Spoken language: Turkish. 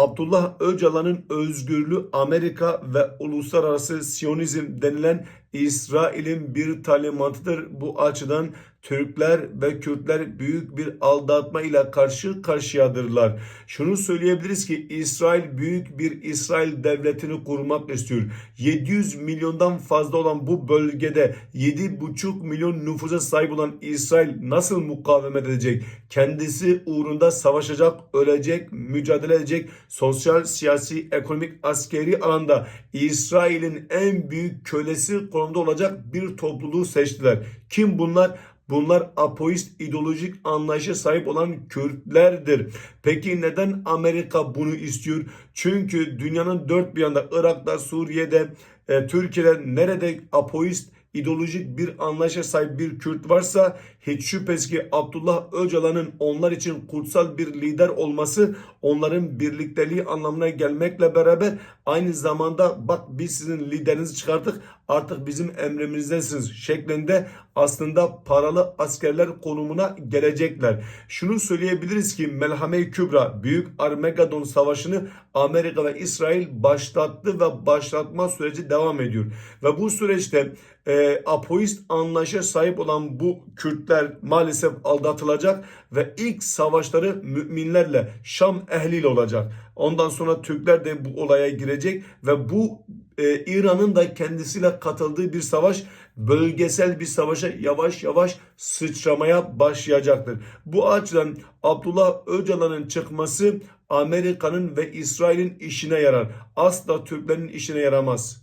Abdullah Öcalan'ın özgürlüğü Amerika ve uluslararası Siyonizm denilen İsrail'in bir talimatıdır. Bu açıdan Türkler ve Kürtler büyük bir aldatma ile karşı karşıyadırlar. Şunu söyleyebiliriz ki İsrail büyük bir İsrail devletini kurmak istiyor. 700 milyondan fazla olan bu bölgede 7,5 milyon nüfusa sahip olan İsrail nasıl mukavemet edecek? Kendisi uğrunda savaşacak, ölecek, mücadele edecek sosyal, siyasi, ekonomik, askeri alanda İsrail'in en büyük kölesi konumda olacak bir topluluğu seçtiler. Kim bunlar? Bunlar apoist ideolojik anlayışa sahip olan Kürtlerdir. Peki neden Amerika bunu istiyor? Çünkü dünyanın dört bir yanında Irak'ta, Suriye'de, e, Türkiye'de nerede apoist ideolojik bir anlayışa sahip bir Kürt varsa hiç şüphesiz ki Abdullah Öcalan'ın onlar için kutsal bir lider olması onların birlikteliği anlamına gelmekle beraber aynı zamanda bak biz sizin liderinizi çıkarttık artık bizim emrimizdesiniz şeklinde aslında paralı askerler konumuna gelecekler. Şunu söyleyebiliriz ki Melhame-i Kübra Büyük Armageddon Savaşı'nı Amerika ve İsrail başlattı ve başlatma süreci devam ediyor. Ve bu süreçte e, apoist anlayışa sahip olan bu Kürtler maalesef aldatılacak ve ilk savaşları müminlerle Şam ehliyle olacak. Ondan sonra Türkler de bu olaya girecek ve bu e, İran'ın da kendisiyle katıldığı bir savaş bölgesel bir savaşa yavaş yavaş sıçramaya başlayacaktır. Bu açıdan Abdullah Öcalan'ın çıkması Amerika'nın ve İsrail'in işine yarar. Asla Türklerin işine yaramaz.